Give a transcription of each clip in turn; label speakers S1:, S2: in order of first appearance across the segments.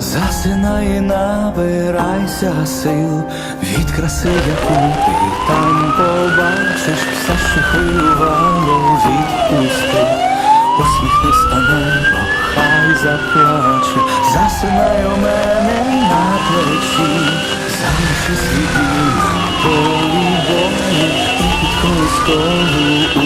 S1: Засинай, набирайся сил. Від краси, яку ти там побачиш, все, що хвилювало, відпусти, усміхнись на небо, хай заплаче, засинай у мене на плечі, залиши свій дім на полі бою, і під колискою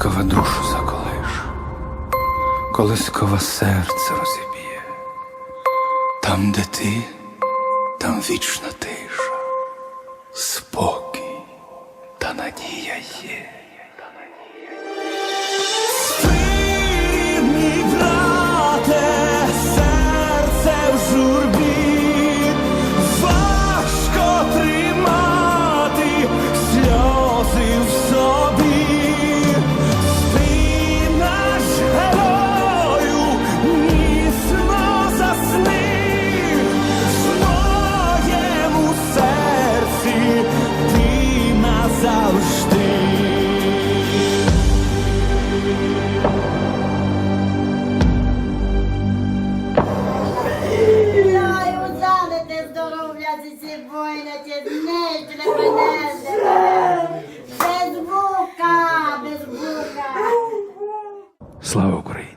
S1: Колискова душу заколиш, колискова серце розіб'є. Там, де ти, там вічна тиша,
S2: зі сібойляті, знижте мене, без бука, без бука.
S1: Слава Україні!